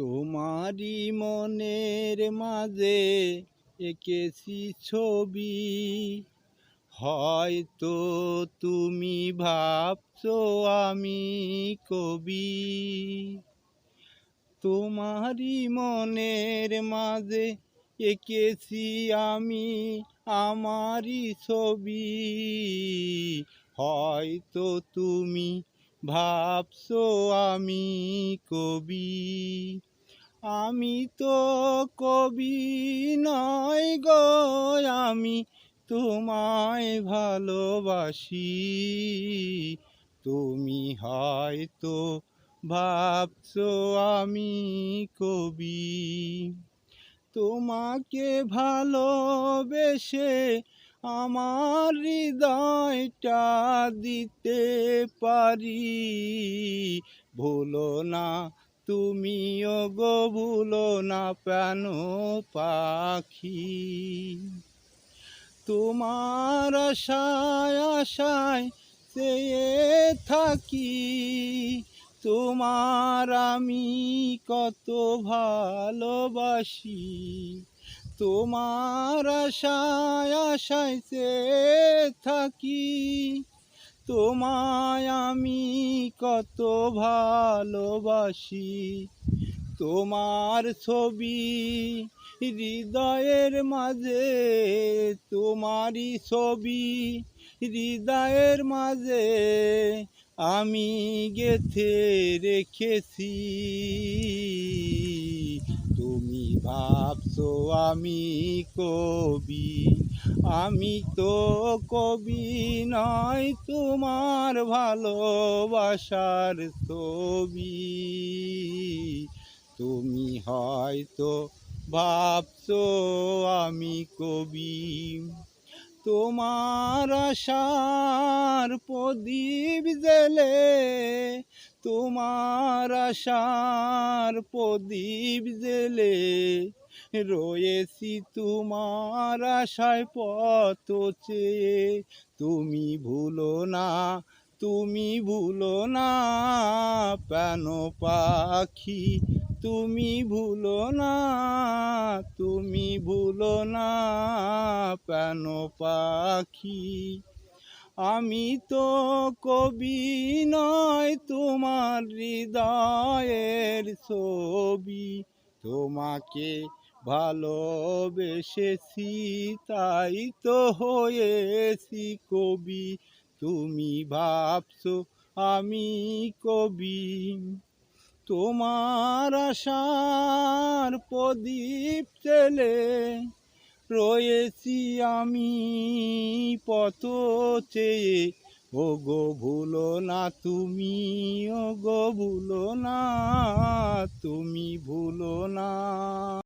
তোমারই মনের মাঝে এঁকেছি ছবি। হয়তো তুমি ভাবছ আমি কবি। তোমারই মনের মাঝে এঁকেছি আমি আমারই ছবি। হয়তো তুমি ভাবছ আমি কবি। আমি তো কবি নয় গো, আমি তোমায় ভালোবাসি। তুমি হয়তো ভাবছ আমি কবি। তোমাকে ভালোবেসে আমার হৃদয়টা দিতে পারি। ভুলো না তুমিও গো না প্রাণ পাখি। তোমার আশায় আশায় চেয়ে থাকি। তোমার আমি কত ভালোবাসি। তোমার আশায় আশায় চেয়ে থাকি। তোমায় আমি কত ভালোবাসি। তোমার ছবি হৃদয়ের মাঝে, তোমারই ছবি হৃদয়ের মাঝে আমি গেথে রেখেছি। তুমি ভাবছ আমি কবি। আমি তো কবি নয় তোমার ভালোবাসার ছবি। তুমি হয়তো ভাবছ আমি কবি। তোমার আশার প্রদীপ তোমার আশার প্রদীপ জেলে রয়েছি তোমার আশায় পথ চেয়ে। তুমি ভুলো না, তুমি ভুলো না, প্রাণ পাখি, তুমি ভুলো না, তুমি ভুলো না, প্রাণ পাখি। আমি তো কবি নয় তোমার হৃদয়ের ছবি। তোমাকে ভালোবেসেছি, তাই তো হয়েছি কবি। তুমি ভাবছ আমি কবি। তোমার আশার প্রদীপ চেলে রয়েছি আমি পত চেয়ে। ও গো ভুলো না তুমি ও গো ভুলো না, তুমি ভুলো না।